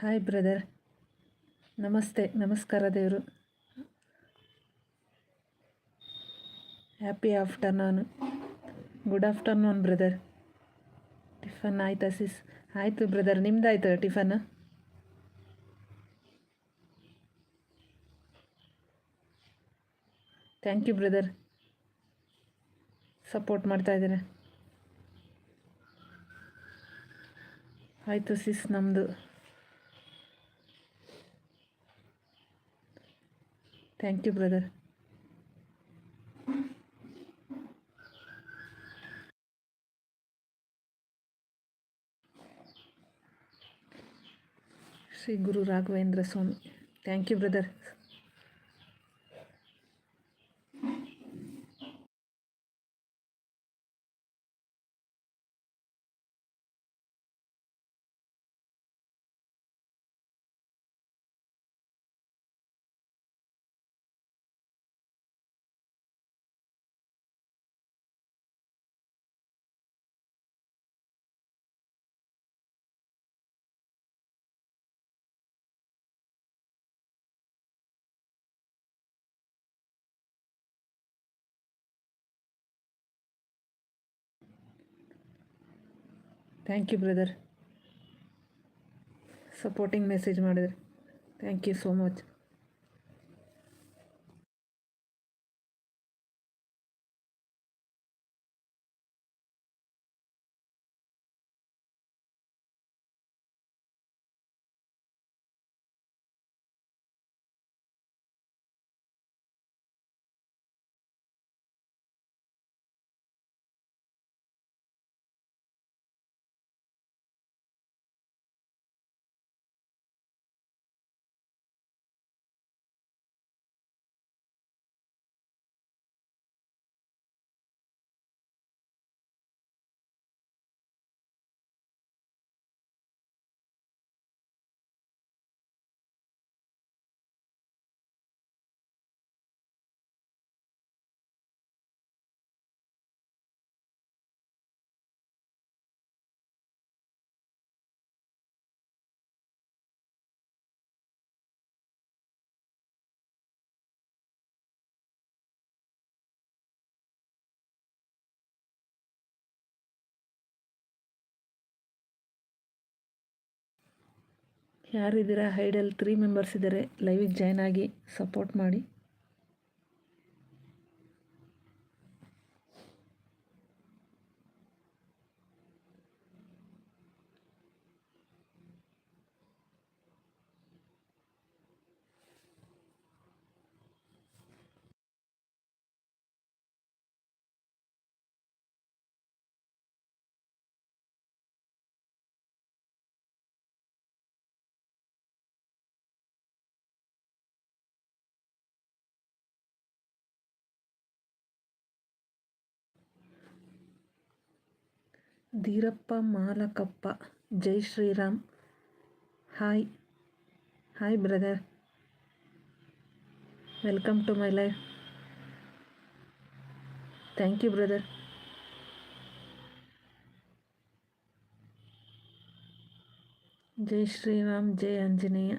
Hi brother ನಮಸ್ತೆ ನಮಸ್ಕಾರ ದೇವರು happy afternoon good afternoon brother tiffin ಆಯಿತಾ ಸಿಸ್ ಆಯಿತು brother ನಿಮ್ದಾಯ್ತು tiffin thank you brother support ಮಾಡ್ತಾ ಆಯಿತು ಸಿಸ್ ನಮ್ಮದು Thank you, brother. Sri Guru Raghavendra Swami. Thank you, brother. Thank you brother supporting message ಮಾಡಿದ್ರೆ thank you so much ಯಾರಿದ್ದೀರಾ hydel three members ಇದ್ದಾರೆ ಲೈವಿಗೆ join ಆಗಿ ಸಪೋರ್ಟ್ ಮಾಡಿ धीरप मालक जय Shriram hi hi brother welcome to my life thank you brother जय श्रीराम जय आंजनेय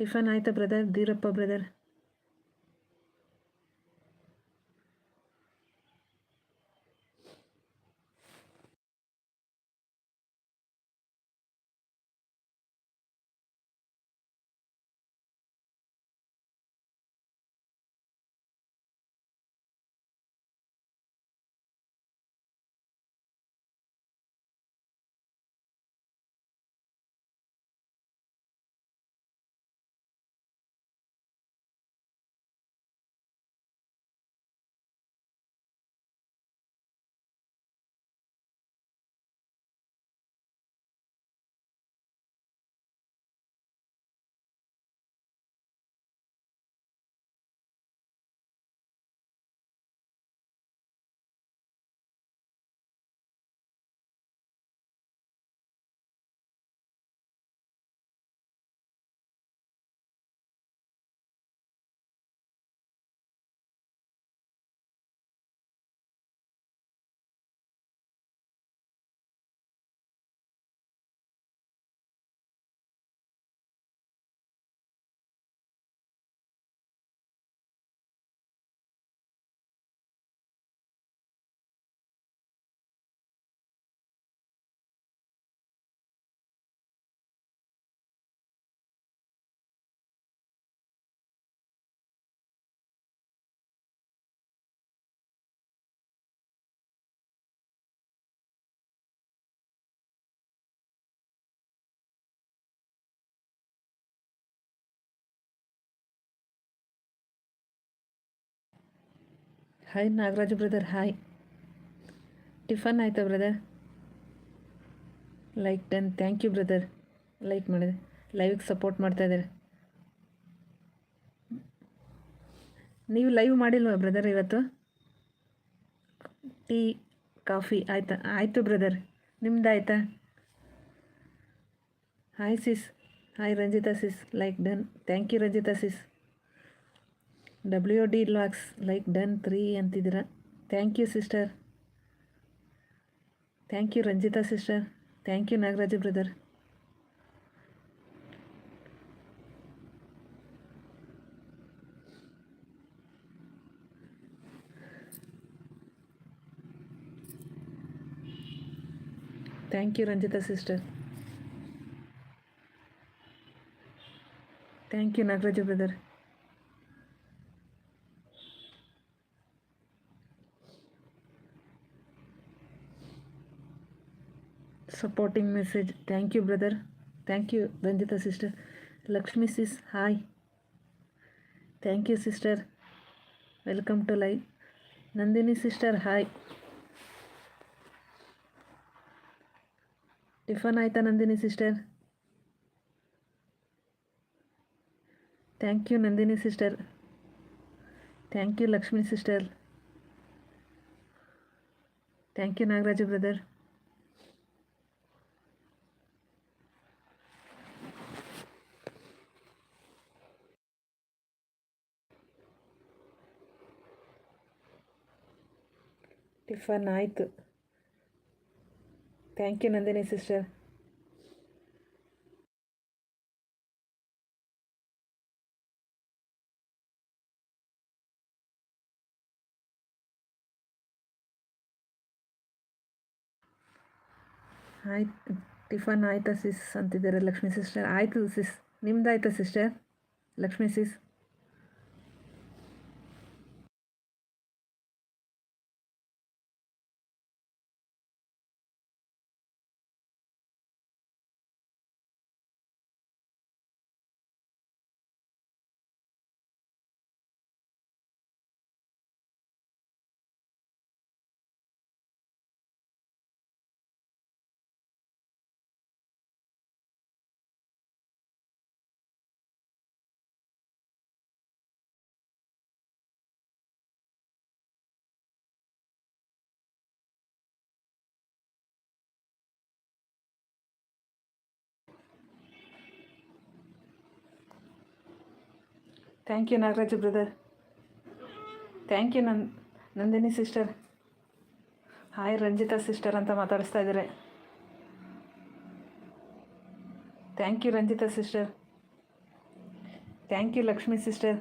ಟಿಫನ್ ಆಯ್ತಾ brother Dheerappa brother hi Nagaraju brother hi tiffin ಆಯಿತಾ brother like done thank you brother like ಮಾಡಿದೆ ಲೈವಿಗೆ ಸಪೋರ್ಟ್ ಮಾಡ್ತಾ ಮಾಡ್ತಾಯಿದ್ದಾರೆ ನೀವು ಲೈವ್ ಮಾಡಿಲ್ವ ಬ್ರದರ್ ಇವತ್ತು ಟೀ ಕಾಫಿ ಆಯಿತಾ ಆಯಿತು ಬ್ರದರ್ ನಿಮ್ದು ಆಯಿತಾ hi sis hi Ranjitha sis like done thank you Ranjitha sis W D LOX like done three ಅಂತಿದ್ದೀರ thank you sister thank you Ranjitha sister thank you Nagaraju brother thank you Ranjitha sister thank you Nagaraju brother supporting message. Thank you, brother. Thank you, Vandita sister. Lakshmi sis, hi. Thank you, sister. Welcome to live. Nandini sister, hi. Tiffin ಆಯಿತಾ Nandini sister thank you Nandini sister thank you Lakshmi sister thank you Nagaraju brother tiffin ಆಯಿತು thank you Nandini sister ಆಯ್ತು tiffin ಆಯಿತಾ sis ಅಂತಿದ್ದಾರೆ Lakshmi sister ಆಯಿತು sis ನಿಮ್ದು ಆಯ್ತಾ sister Lakshmi sis thank you Nagaraja brother thank you ನನ್ Nandini sister hi Ranjitha sister ಅಂತ ಮಾತಾಡಿಸ್ತಾ ಇದ್ದಾರೆ thank you Ranjitha sister thank you Lakshmi sister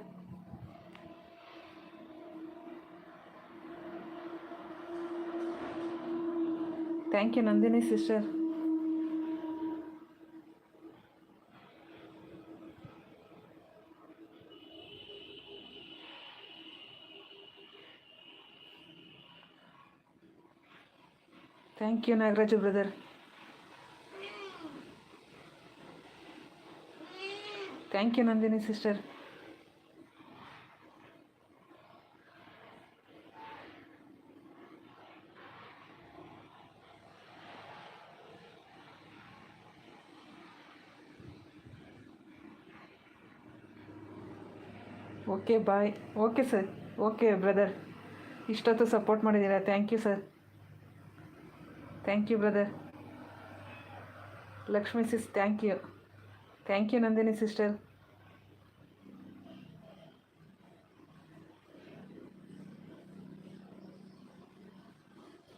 thank you Nandini sister thank you Nagaraju brother thank you Nandini sister okay bye okay sir okay brother ಇಷ್ಟೊತ್ತು support ಮಾಡಿದ್ದೀರಾ thank you sir thank you brother Lakshmi sis thank you thank you Nandini sister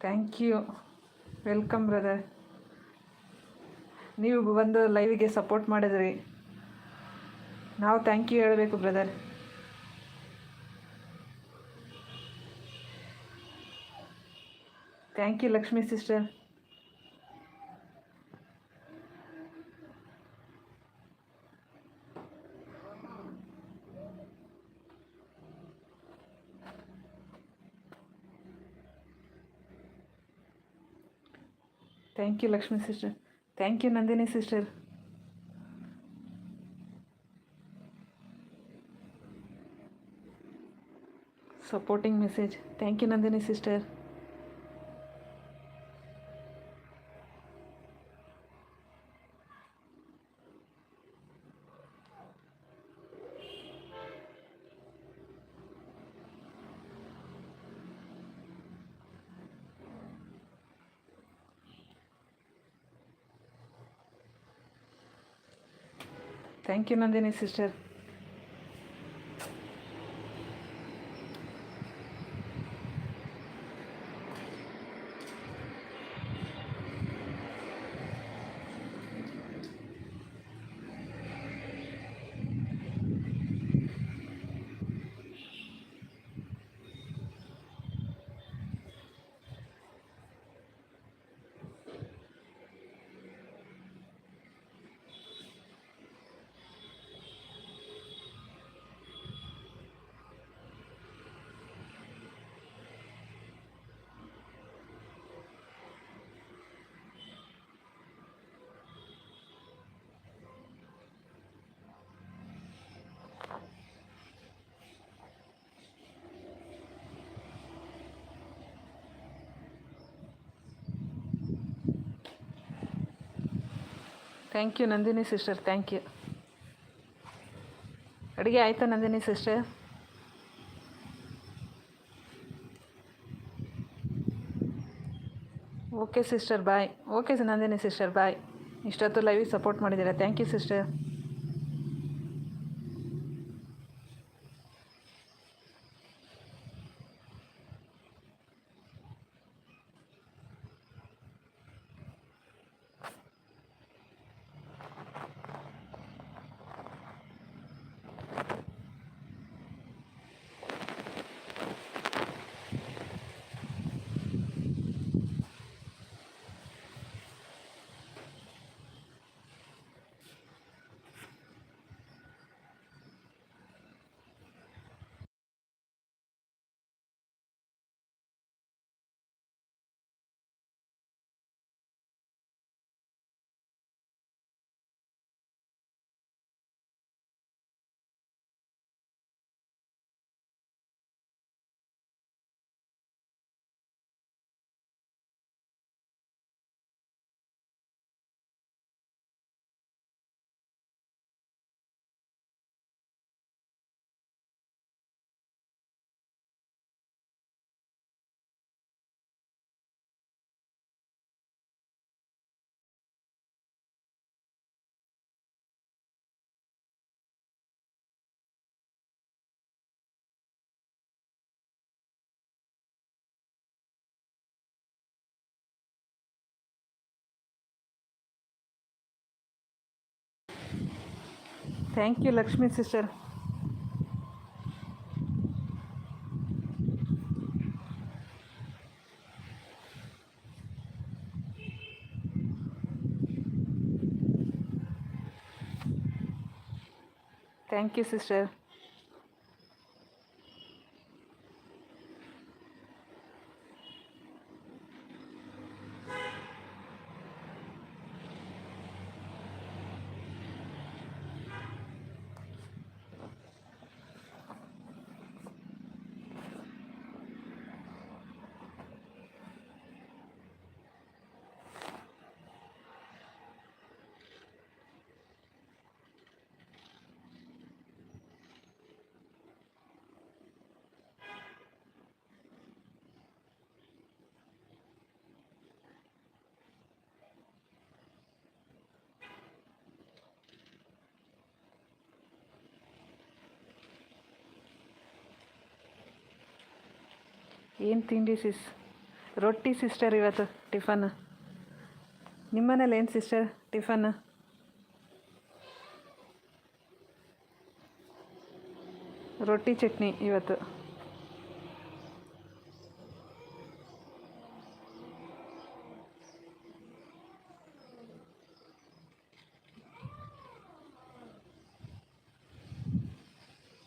thank you welcome brother ನೀವು ಬಂದು ಲೈವಿಗೆ support ಮಾಡಿದ್ರಿ ನಾವು thank you ಹೇಳಬೇಕು brother Thank you, Lakshmi sister. Thank you, Lakshmi sister. Thank you, Nandini sister. Supporting message. Thank you, Nandini sister. thank you nandini sister thank you Nandini sister thank you ಅಡುಗೆ ಆಯಿತಾ Nandini sister okay sister bye okay Nandini sister bye ಇಷ್ಟೊತ್ತು ಲೈವಿಗೆ support ಮಾಡಿದ್ದೀರಾ thank you sister thank you Lakshmi sister thank you sister ಏನು ತಿಂಡಿ ಸಿಸ್ ರೊಟ್ಟಿ sister ಇವತ್ತು tiffin ನಿಮ್ಮನೇಲಿ ಏನು ಸಿಸ್ಟರ್ ಟಿಫನ್ ರೊಟ್ಟಿ ಚಟ್ನಿ ಇವತ್ತು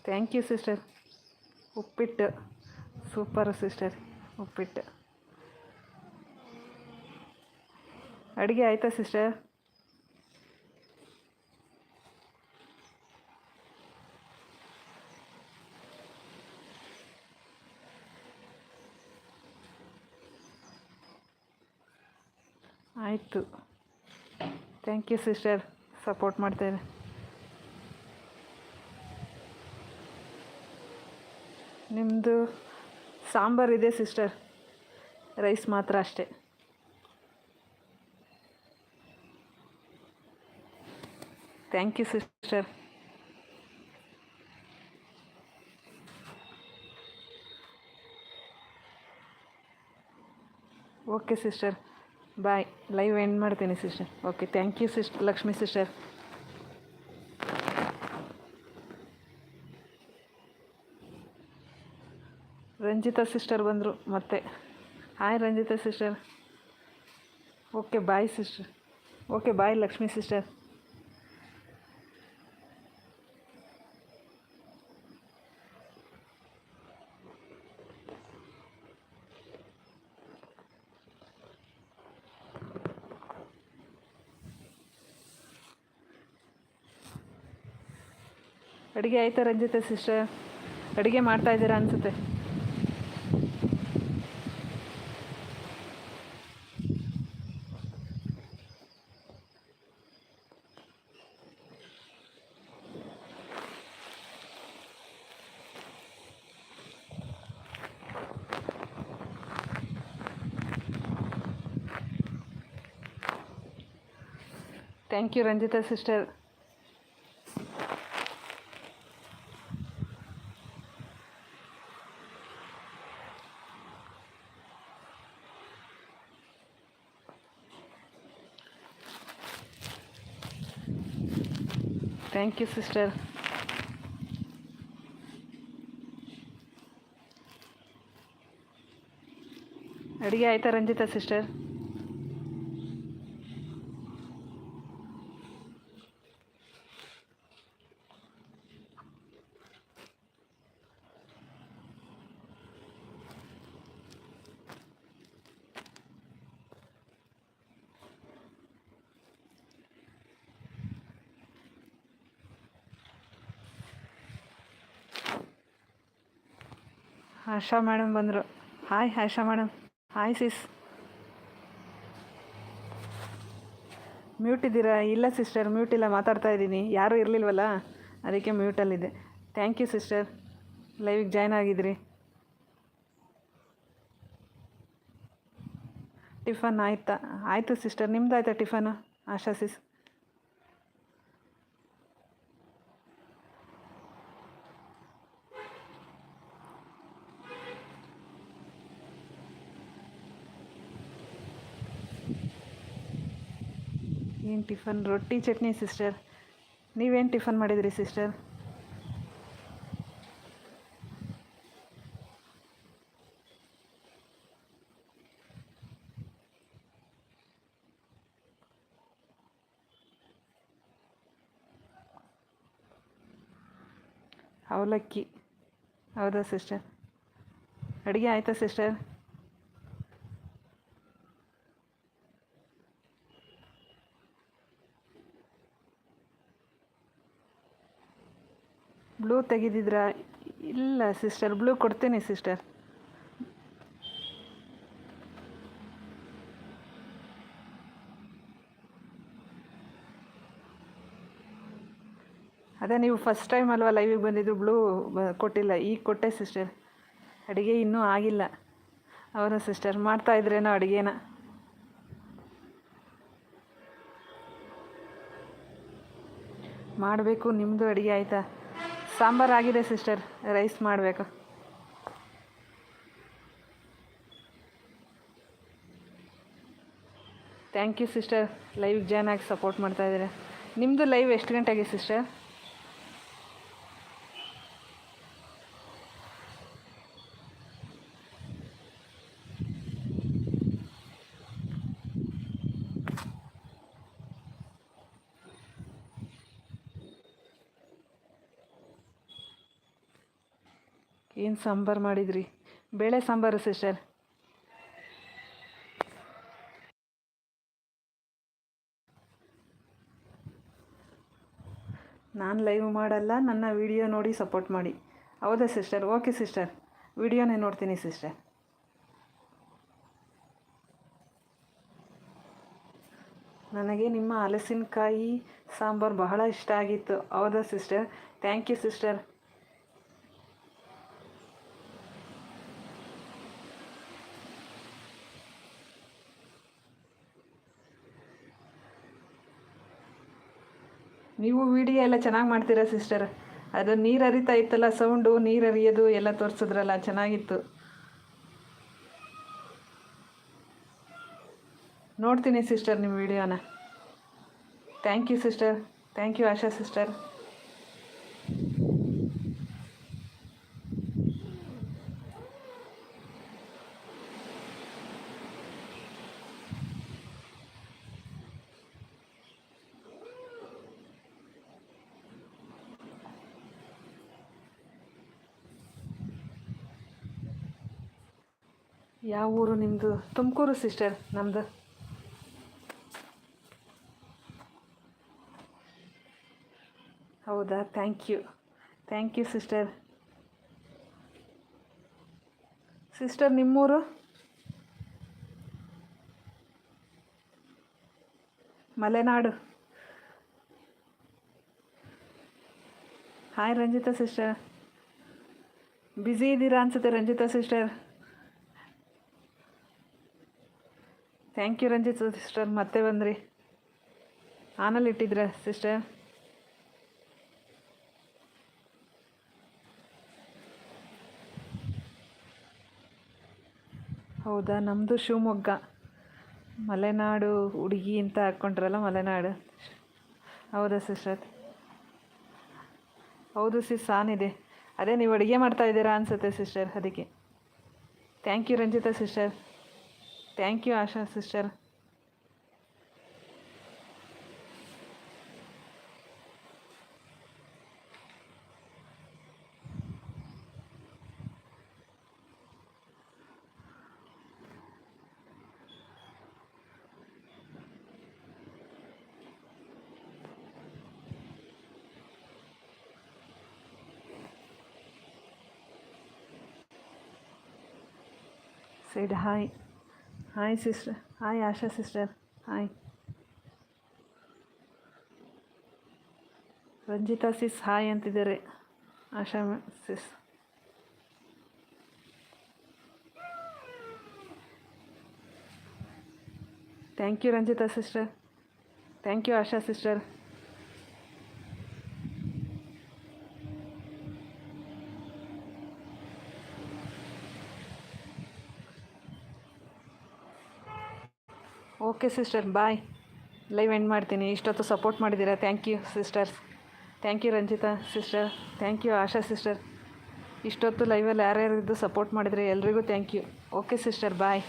ಥ್ಯಾಂಕ್ ಯು ಸಿಸ್ಟರ್ ಉಪ್ಪಿಟ್ಟು ಸೂಪರ್ ಸಿಸ್ಟರ್ ಉಪ್ಪಿಟ್ಟು ಅಡುಗೆ ಆಯಿತಾ ಸಿಸ್ಟರ್ ಆಯಿತು ಥ್ಯಾಂಕ್ ಯು ಸಿಸ್ಟರ್ ಸಪೋರ್ಟ್ ಮಾಡ್ತೇನೆ ನಿಮ್ಮದು ಇದೆ ಸಿಸ್ಟರ್ ರೈಸ್ ಮಾತ್ರ ಅಷ್ಟೇ thank you sister okay sister bye live end ಮಾಡ್ತೀನಿ sister okay thank you sister Lakshmi sister Ranjitha sister ಬಂದರು ಮತ್ತೆ hi Ranjitha sister okay bye sister okay bye Lakshmi sister ಅಡುಗೆ ಆಯಿತಾ ರಂಜಿತಾ ಸಿಸ್ಟರ್ ಅಡುಗೆ ಮಾಡ್ತಾ ಇದ್ದೀರಾ ಅನಿಸುತ್ತೆ thank you Ranjitha sister thank you sister ಅಡುಗೆ ಆಯಿತಾ ರಂಜಿತಾ ಸಿಸ್ಟರ್ ಆಶಾ ಮೇಡಮ್ ಬಂದರು hi Asha madam hi sis mute ಇದ್ದೀರಾ ಇಲ್ಲ ಸಿಸ್ಟರ್ ಮ್ಯೂಟ್ ಇಲ್ಲ ಮಾತಾಡ್ತಾ ಇದ್ದೀನಿ ಯಾರೂ ಇರಲಿಲ್ವಲ್ಲ ಅದಕ್ಕೆ ಮ್ಯೂಟಲ್ಲಿದೆ ಥ್ಯಾಂಕ್ ಯು ಸಿಸ್ಟರ್ ಲೈವಿಗೆ ಜಾಯ್ನ್ ಆಗಿದ್ರಿ ಟಿಫನ್ ಆಯಿತಾ ಆಯಿತು ಸಿಸ್ಟರ್ ನಿಮ್ದು ಆಯಿತಾ ಟಿಫನು ಆಶಾ ಸಿಸ್ ಏನು ಟಿಫನ್ ರೊಟ್ಟಿ ಚಟ್ನಿ ಸಿಸ್ಟರ್ ನೀವೇನು ಟಿಫನ್ ಮಾಡಿದಿರಿ ಸಿಸ್ಟರ್ ಅವಲಕ್ಕಿ ಹೌದಾ ಸಿಸ್ಟರ್ ಅಡುಗೆ ಆಯಿತಾ ಸಿಸ್ಟರ್ ಬ್ಲೂ ತೆಗೆದಿದ್ರಾ ಇಲ್ಲ ಸಿಸ್ಟರ್ ಬ್ಲೂ ಕೊಡ್ತೀನಿ ಸಿಸ್ಟರ್ ಅದೇ ನೀವು ಫಸ್ಟ್ ಟೈಮ್ ಅಲ್ವಾ ಲೈವಿಗೆ ಬಂದಿದ್ದು ಬ್ಲೂ ಕೊಟ್ಟಿಲ್ಲ ಈಗ ಕೊಟ್ಟೆ ಸಿಸ್ಟರ್ ಅಡುಗೆ ಇನ್ನೂ ಆಗಿಲ್ಲ ಅವನು ಸಿಸ್ಟರ್ ಮಾಡ್ತಾ ಇದ್ರೇನೋ ಅಡುಗೆನ ಮಾಡಬೇಕು ನಿಮ್ಮದು ಅಡುಗೆ ಆಯಿತಾ ಆಗಿದೆ ಸಿಸ್ಟರ್ ರೈಸ್ ಮಾಡಬೇಕು thank you sister live join ಆಗಿ ಸಪೋರ್ಟ್ ಮಾಡ್ತಾಯಿದ್ದೀರಾ ನಿಮ್ಮದು ಲೈವ್ ಎಷ್ಟು ಗಂಟೆಗೆ ಸಿಸ್ಟರ್ ಏನು ಸಾಂಬಾರು ಮಾಡಿದ್ರಿ ಬೇಳೆ ಸಾಂಬಾರು ಸಿಸ್ಟರ್ ನಾನು ಲೈವ್ ಮಾಡಲ್ಲ ನನ್ನ ವಿಡಿಯೋ ನೋಡಿ ಸಪೋರ್ಟ್ ಮಾಡಿ ಹೌದಾ ಸಿಸ್ಟರ್ ಓಕೆ ಸಿಸ್ಟರ್ ವಿಡಿಯೋನೇ ನೋಡ್ತೀನಿ ಸಿಸ್ಟರ್ ನನಗೆ ನಿಮ್ಮ ಹಲಸಿನಕಾಯಿ ಸಾಂಬಾರು ಬಹಳ ಇಷ್ಟ ಆಗಿತ್ತು ಹೌದಾ ಸಿಸ್ಟರ್ ಥ್ಯಾಂಕ್ ಯು ಸಿಸ್ಟರ್ ನೀವು ವಿಡಿಯೋ ಎಲ್ಲ ಚೆನ್ನಾಗಿ ಮಾಡ್ತೀರಾ ಸಿಸ್ಟರ್ ಅದು ನೀರು ಹರಿತಾ ಇತ್ತಲ್ಲ ಸೌಂಡು ನೀರು ಹರಿಯೋದು ಎಲ್ಲ ತೋರಿಸಿದ್ರಲ್ಲ ಚೆನ್ನಾಗಿತ್ತು ನೋಡ್ತೀನಿ ಸಿಸ್ಟರ್ ನಿಮ್ಮ ವಿಡಿಯೋನ thank you sister thank you Asha sister ಯಾವ ಊರು ನಿಮ್ಮದು ತುಮಕೂರು ಸಿಸ್ಟರ್ ನಮ್ಮದು ಹೌದಾ thank you thank you sister sister ನಿಮ್ಮೂರು Malenadu hi Ranjitha sister busy ಇದ್ದೀರಾ ಅನ್ಸುತ್ತೆ Ranjitha sister thank you Ranjith sister ಮತ್ತೆ ಬಂದ್ರಿ ಆನಲ್ಲಿ ಇಟ್ಟಿದ್ರ ಸಿಸ್ಟರ್ ಹೌದಾ ನಮ್ಮದು ಶಿವಮೊಗ್ಗ ಮಲೆನಾಡು ಹುಡುಗಿ ಅಂತ ಹಾಕ್ಕೊಂಡ್ರಲ್ಲ ಮಲೆನಾಡು ಹೌದಾ ಸಿಸ್ಟರ್ ಹೌದು ಸಿಸ್ ಆನ್ ಅದೇ ನೀವು ಅಡುಗೆ ಮಾಡ್ತಾ ಇದ್ದೀರಾ ಅನಿಸುತ್ತೆ ಸಿಸ್ಟರ್ ಅದಕ್ಕೆ thank you Ranjitha sister Thank you, Asha sister. Say hi. Hi sister hi Asha sister hi Ranjitha sis hi ಅಂತಿದ್ದಾರೆ Asha sis thank you Ranjitha sister thank you Asha sister okay sister bye live end ಮಾಡ್ತೀನಿ ಇಷ್ಟೊತ್ತು support ಮಾಡಿದ್ದೀರಾ thank you sisters thank you Ranjitha sister thank you Asha sister ಇಷ್ಟೊತ್ತು ಲೈವಲ್ಲಿ ಯಾರ್ಯಾರಿದ್ದು support ಮಾಡಿದರೆ ಎಲ್ರಿಗೂ thank you okay sister bye